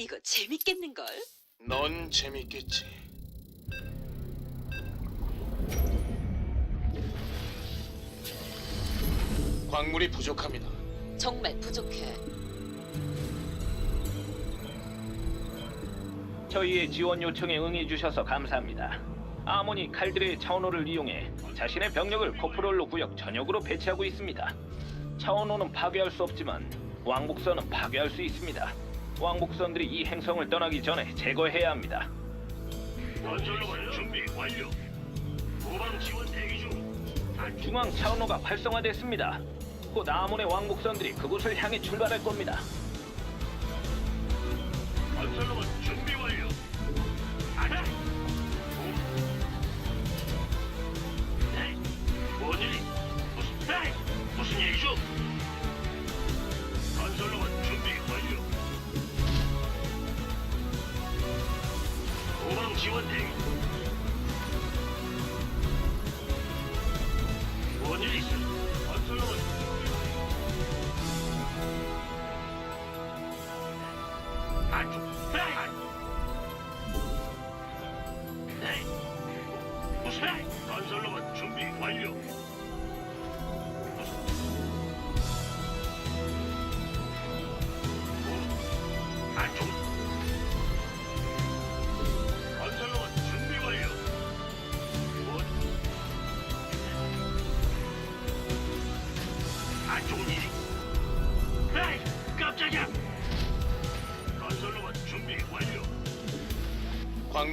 이거 재밌겠는걸? 넌 재밌겠지. 광물이 부족합니다. 정말 부족해. 저희의 지원 요청에 응해주셔서 감사합니다. 아모니 칼들의 차원호를 이용해 자신의 병력을 코프롤로 구역 전역으로 배치하고 있습니다. 차원호는 파괴할 수 없지만 왕복선은 파괴할 수 있습니다. 왕복선들이 이 행성을 떠나기 전에 제거해야 합니다. 건설로만 준비 완료. 후방 지원 대기 중. 중앙 차원호가 활성화됐습니다. 곧 아몬의 왕복선들이 그곳을 향해 출발할 겁니다. 건설로만 준비 완료. 가자. 네. 뭔 일이? 무슨 네? 무슨 일이죠?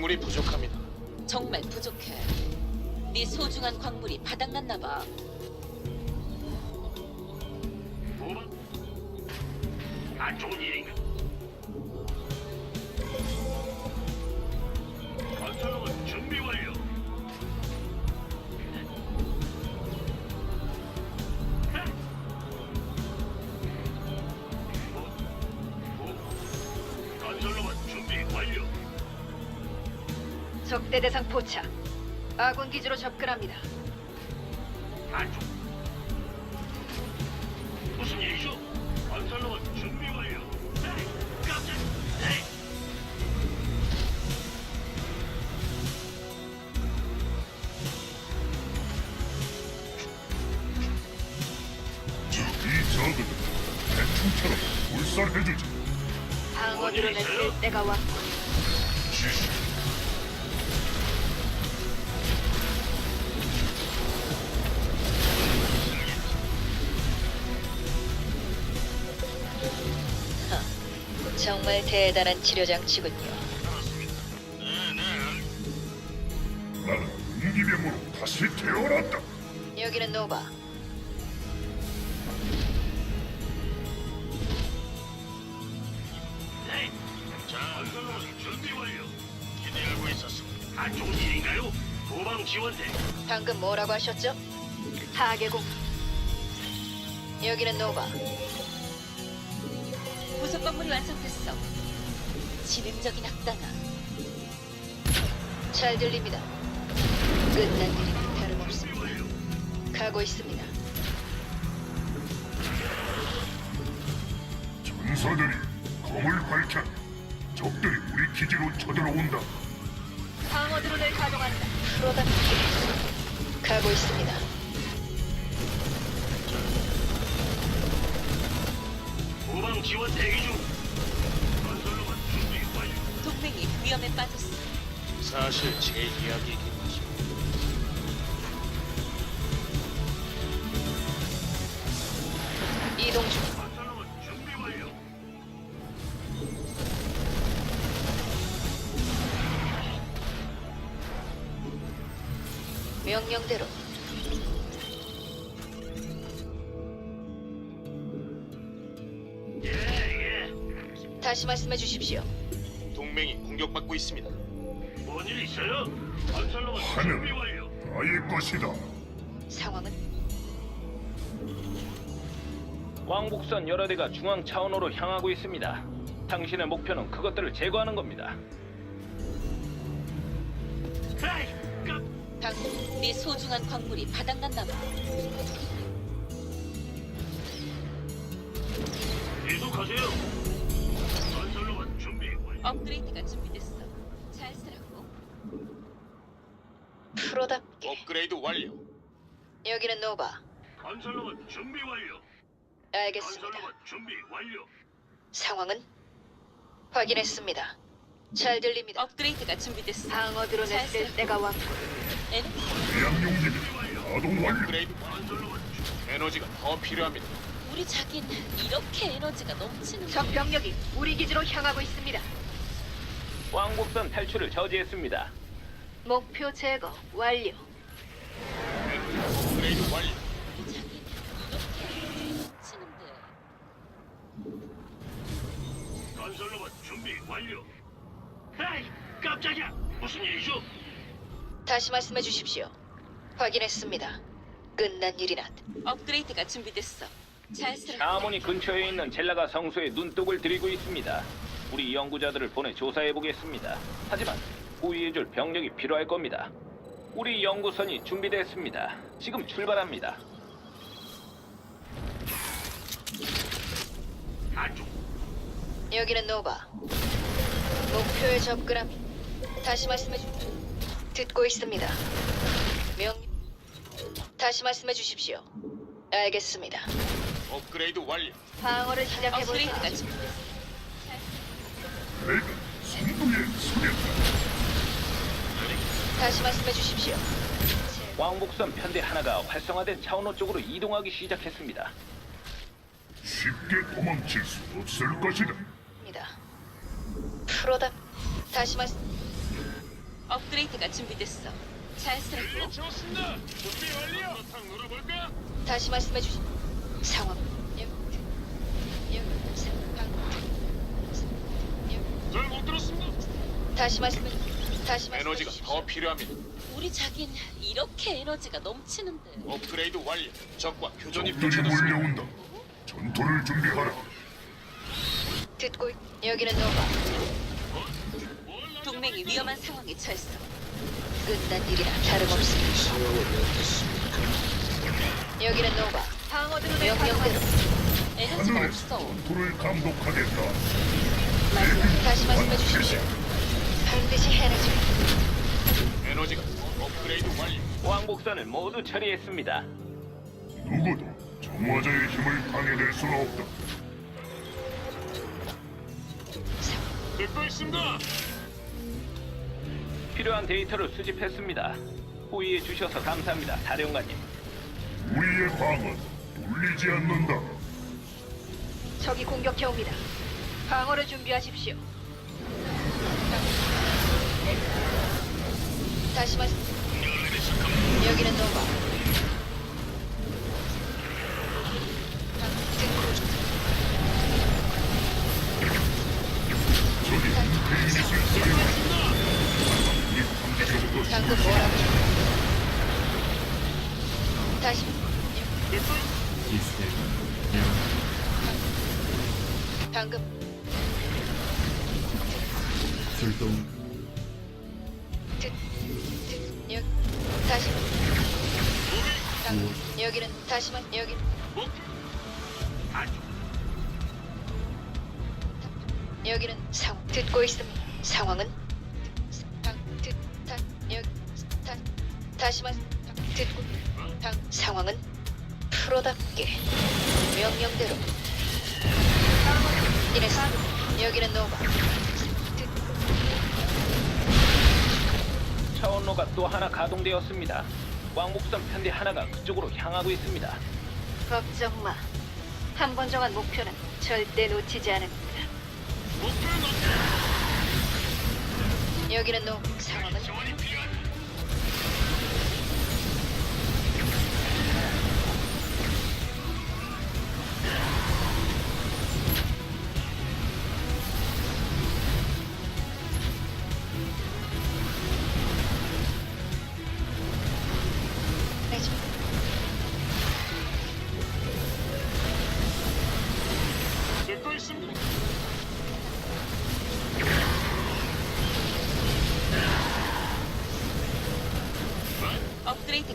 광물이 부족합니다. 정말 부족해. 네 소중한 광물이 바닥났나 봐. 적대 대상 포착. 아군 기지로 접근합니다. 안쪽. 무슨 일이죠? 건설로만 준비 완료. 에이, 깜짝. 에이. 이 적은 대충처럼 불살해주지. 방어 드론을 쓸 때가 왔군. 지시. 정말 대단한 치료 장치군요. 나는 인기병으로 다시 태어났다. 여기는 노바. 네. 자, 건설로만 준비 완료. 기대하고 있었어. 안 좋은 일인가요? 도방 지원대. 방금 뭐라고 하셨죠? 타계공. 여기는 노바. 부속 건물이 완성됐어. 지능적인 악당아. 잘 들립니다. 끝난 준비 다름없습니다. 가고 있습니다. 전사들이 검을 밝혀 적들이 우리 기지로 쳐들어온다. 방어 드론을 가동한다. 프로답게. 가고 있습니다. 도방 지원 대기 중. 건설로만 준비 완료. 동맹이 위험에 빠졌어. 사실 제 이야기이겠죠. 이동 중. 건설로만 준비 완료. 명령대로. 다시 말씀해 주십시오. 동맹이 공격받고 있습니다. 뭔일 있어요? 건설로만 하늘. 준비 완료. 나의 것이다. 상황은 왕복선 여러 대가 중앙 차원호로 향하고 있습니다. 당신의 목표는 그것들을 제거하는 겁니다. 에이, 깜. 방금 네 소중한 광물이 바닥났나 봐. 계속하세요. 업그레이드가 준비됐어. 잘 쓰라고. 프로답게 업그레이드 완료. 여기는 노바. 건설로봇 준비 완료. 알겠습니다. 건설로봇 준비 완료. 상황은 확인했습니다. 잘 들립니다. 업그레이드가 준비됐어. 방어 드론을 잘쓸 쓰라고. 때가 왔고 에너지 대양용기는 가동 완료. 업그레이드 건설로봇 준비 에너지가 더 필요합니다. 우리 자긴 이렇게 에너지가 넘치는 적 병력이 우리 기지로 향하고 있습니다. 왕복선 탈출을 저지했습니다. 목표 제거 완료. 업그레이드 완료. 우리 자긴 이렇게 넘치는데 건설로봇 준비 완료. 에이, 깜짝이야. 무슨 일이죠? 다시 말씀해 주십시오. 확인했습니다. 끝난 일이나 업그레이드가 준비됐어. 잘 쓰라고. 아모니 근처에 있는 젤라가 성소에 눈독을 들이고 있습니다. 우리 연구자들을 보내 조사해 보겠습니다. 하지만 호위해줄 병력이 필요할 겁니다. 우리 연구선이 준비됐습니다. 지금 출발합니다. 여기는 노바. 목표에 접근함. 다시 말씀해 주. 듣고 있습니다. 명. 다시 말씀해 주십시오. 알겠습니다. 업그레이드 완료. 방어를 시작해 볼까? 준비됐어. 내가 선두에 서겠다. 다시 말씀해 주십시오. 왕복선 편대 하나가 활성화된 차원호 쪽으로 이동하기 시작했습니다. 쉽게 도망칠 수 없을 것이다. 입니다. 프로다. 다시 말씀. 업그레이드가 준비됐어. 잘 쓰라고. 좋습니다. 준비 완료. 한번 놀아볼까? 다시 말씀해 주시. 상황. 여. 여. 상황. 여. 잘못 들었습니다. 다시 말씀해 주. 다시 말씀해 에너지가 주십시오. 더 필요합니다. 우리 자긴 이렇게 에너지가 넘치는데 업그레이드 완료. 적과 교전이 적들이 펼쳐졌습니다. 몰려온다. 전투를 준비하라. 듣고 있... 여기는 노바. 동맹이 위험한 상황에 처했어. 끝난 일이라 다름없습니다. 여기는 노바. 명령대로 에너지가 하늘에서 없어. 전투를 감독하겠다. 다시 말씀해 주십시오. 반드시 해내죠. 에너지가 업그레이드 완료. 왕복선을 모두 처리했습니다. 누구도 정화자의 힘을 방해될 수는 없다. 듣고 있습니다. 필요한 데이터를 수집했습니다. 호의해 주셔서 감사합니다, 사령관님. 우리의 방은 울리지 않는다. 적이 공격해 옵니다. 방어를 준비하십시오. 다시 말씀. 여기는 노바. 방금 뭐라고? 다시. 방금 출동 여, 다시. 방금 여기는 다시만 여기. 여기는 상 듣고 있습니다. 상황은 다, 다시만 듣고 방, 상황은 프로답게 명령대로 이네스 여기는 노바 차원로가 또 하나 가동되었습니다. 왕복선 편대 하나가 그쪽으로 향하고 있습니다. 걱정 마. 한 번 정한 목표는 절대 놓치지 않습니다. 여기는 노 상황은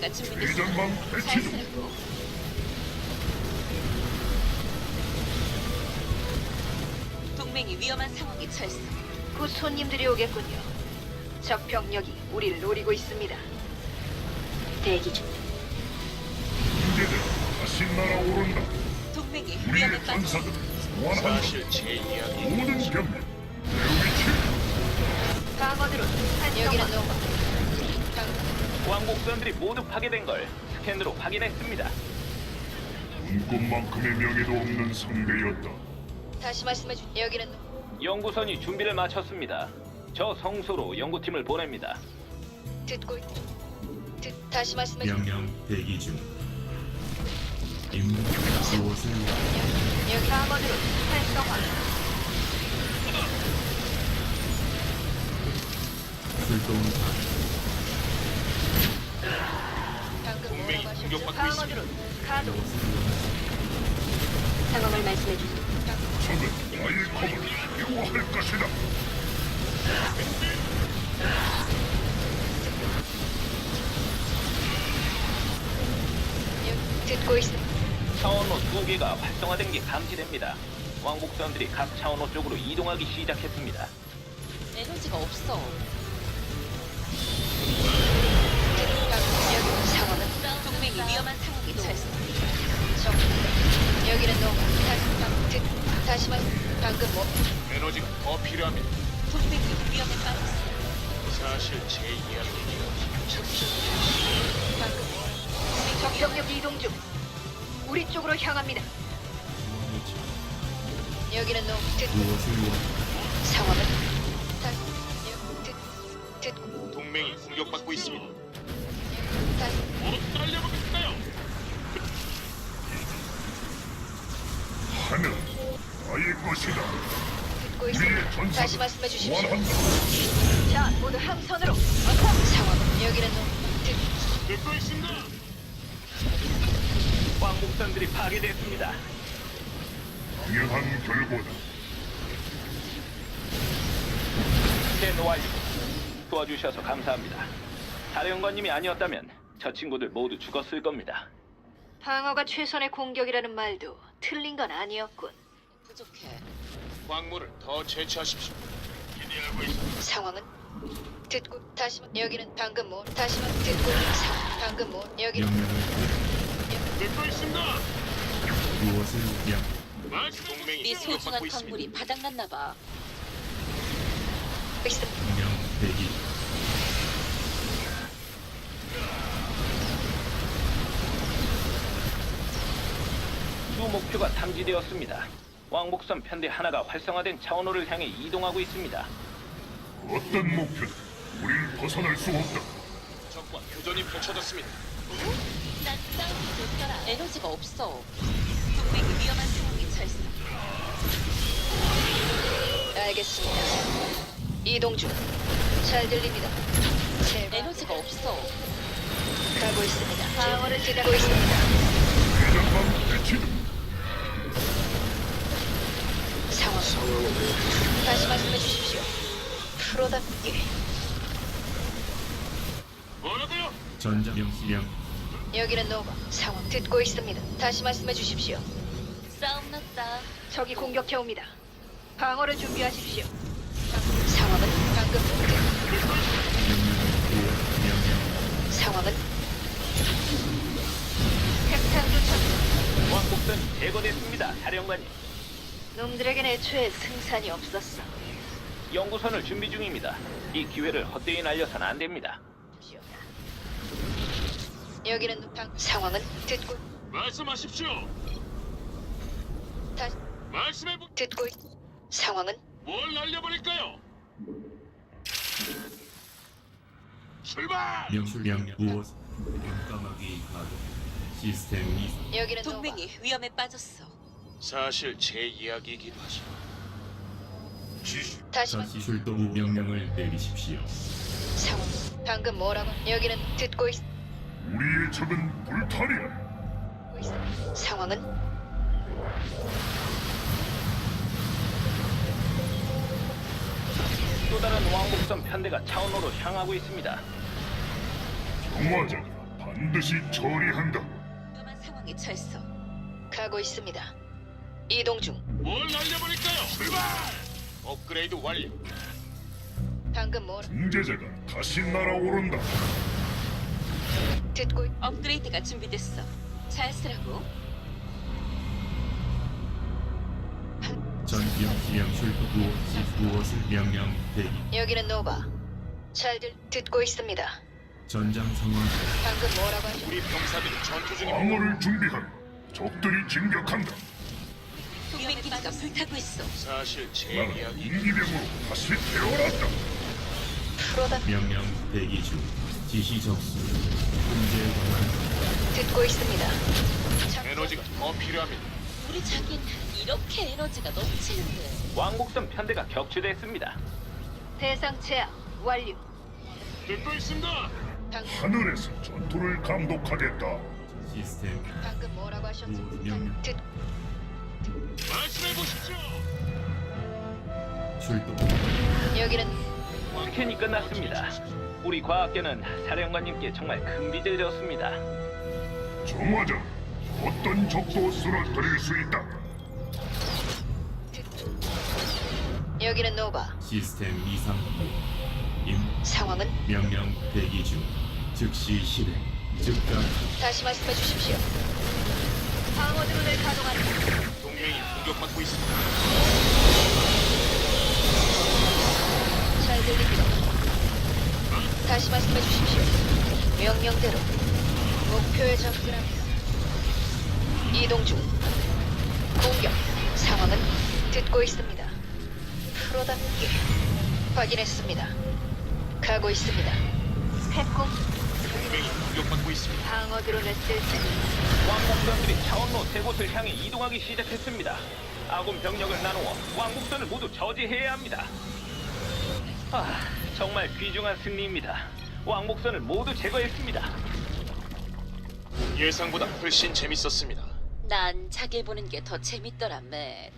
잘 배치 중. 쓰라고. 동맹이 위험한 상황에 처했어. 곧 손님들이 오겠군요. 적 병력이 우리를 노리고 있습니다. 대기 중. 문제들 다시 날아오른다. 동맹이 우리의 위험에 빠졌어. 전사들. 사실 제 이야기. 모든 병력 내 위치 방어드론 여기는 노바. 왕복선들이 모두 파괴된 걸 스캔으로 확인했습니다. 눈꽃만큼의 명예도 없는 상대였다. 다시 말씀해 주. 여기는 노- 연구선이 준비를 마쳤습니다. 저 성소로 연구팀을 보냅니다. 듣고 있. 듣 다시 말씀해 주. 명령 대기 중. 임무 무엇을 여기 방어드론 활성화. 출동 방금 동맹이 뭐라고 하셨죠? 공격받고 있습니다. 방어드론 가동. 상황을 말씀해 주세요. 적은 나의 검을 미워할 것이다. 여기 듣고 있습니다. 차원로 두 개가 활성화된 게 감지됩니다. 왕복선들이 각 차원로 쪽으로 이동하기 시작했습니다. 에너지가 없어. 동맹이 위험한 상황에 처했어. 적. 여기는 노바. 다시 방- 듣 다시 말. 방금 뭐? 에너지가 더 필요합니다. 동맹이 위험에 빠졌어. 사실 제 이야기. 방금 뭐? 적 병력 이동 중. 우리 쪽으로 향합니다. 여기는 노. 듣 무엇을 원 상황은 다시 여- 듣 듣고 동맹이 공격받고 있습니다. 다시 달려보겠어요. 하늘 나의 것이다. 듣고 있습니다. 다시 말씀해 주십시오. 자, 모두 함선으로. 상황은 여기는 노. 듣 듣고 있습니다. 왕복선들이 파괴됐습니다. 당연한 결과다. 스캔 완료. 도와주셔서 감사합니다. 사령관님이 아니었다면 저 친구들 모두 죽었을 겁니다. 방어가 최선의 공격이라는 말도 틀린 건 아니었군. 부족해. 광물을 더 채취하십시오. 기대하고 있어. 상황은 듣고 다시 말- 여기는 방금 뭐 다시 말 듣고 상 방금 뭐 여기는 명령을 듣고 있습니다. 무엇을 명 말씀 동맹이 네 소중한 공격받고 있습니다. 광물이 바닥났나 봐. 있습니다. 명 대기 주 목표가 탐지되었습니다. 왕복선 편대 하나가 활성화된 차원호를 향해 이동하고 있습니다. 어떤 목표든 우릴 벗어날 수 없다. 적과 교전이 펼쳐졌습니다. 난 싸움이 좋더라. 에너지가 없어. 동맹이 위험한 상황에 처했어. 알겠습니다. 이동 중. 잘 들립니다. 제발 에너지가 없어. 가고 있습니다. 방어를 기다리고 있습니다. 대장방 대치다. 다시 말씀해 주십시오. 프로답게 뭐라고요? 전자 명령 여기는 노바. 상황 듣고 있습니다. 다시 말씀해 주십시오. 싸움 났다. 적이 공격해 옵니다. 방어를 준비하십시오. 상황은 방금 상황은 핵탄 도착. 왕복선이 제거됐습니다. 사령관님. 놈들에겐 애초에 승산이 없었어. 연구선을 준비 중입니다. 이 기회를 헛되이 날려선 안 됩니다. 여기는 방 상황은 듣고 말씀하십시오. 다시 말씀해 보. 듣고 있... 상황은 뭘 날려버릴까요? 출발! 명령 무엇 까마귀 가동 시스템 이상 여기는. 동맹이 위험에 빠졌어. 사실 제 이야기이기도 하죠. 다시 출동 후 명령을 내리십시오. 상황 방금 뭐라고? 여기는 듣고 있... 우리의 적은 있... 상황은 또 다른 왕복선 편대가 차원호로 향하고 있습니다. 정화자가 반드시 처리한다. 위험한 상황에 처했어. 가고 있습니다. 이동 중. 뭘 날려버릴까요? 출발! 업그레이드 완료. 방금 뭐 중재자가 다시 날아오른다. 듣고 업그레이드가 준비됐어. 잘 쓰라고. 전기형 시령 출동 무엇이 무엇을 명령 대기 여기는 노바. 잘들 듣고 있습니다. 전장 상황 방금 뭐라고 하셨? 우리 병사들이 전투 중입니다. 방어를 준비하라. 적들이 진격한다. 기지가 불타고 있어. 사실 제 나는 이야기 인기병으로 다시 태어났다. 프로다. 명령 대기 중 지시 접수 문제 관한 듣고 있습니다. 작- 에너지가 더 필요합니다. 우리 자긴 이렇게 에너지가 넘치는데. 왕복선 편대가 격추됐습니다. 대상 제압 완료. 듣고 있습니다. 방, 하늘에서 전투를 감독하겠다. 시스템 방금 뭐라고 하셨? 무 명령 듣 출동 여기는 스캔이 끝났습니다. 우리 과학계는 사령관님께 정말 큰 빚을 졌습니다. 정화자, 어떤 적도 쓰러뜨릴 수 있다. 여기는 노바. 시스템 이상 임 상황은 명령 대기 중 즉시 실행 즉각 다시 말씀해 주십시오. 방어 드론을 가동한다. 동맹이 공격받고 있습니다. 잘 들립니다. 다시 말씀해 주십시오. 명령대로 목표에 접근합니다. 이동 중. 공격. 상황은 듣고 있습니다. 프로답게 확인했습니다. 가고 있습니다. 스태콤 동맹이 공격받고 있습니다. 방어 드론을 쓸 테니 왕복선들이 차원로 세 곳을 향해 이동하기 시작했습니다. 아군 병력을 나누어 왕복선을 모두 저지해야 합니다. 아, 정말 귀중한 승리입니다. 왕복선을 모두 제거했습니다. 예상보다 훨씬 재밌었습니다. 난 자기 보는 게 더 재밌더라, 맷.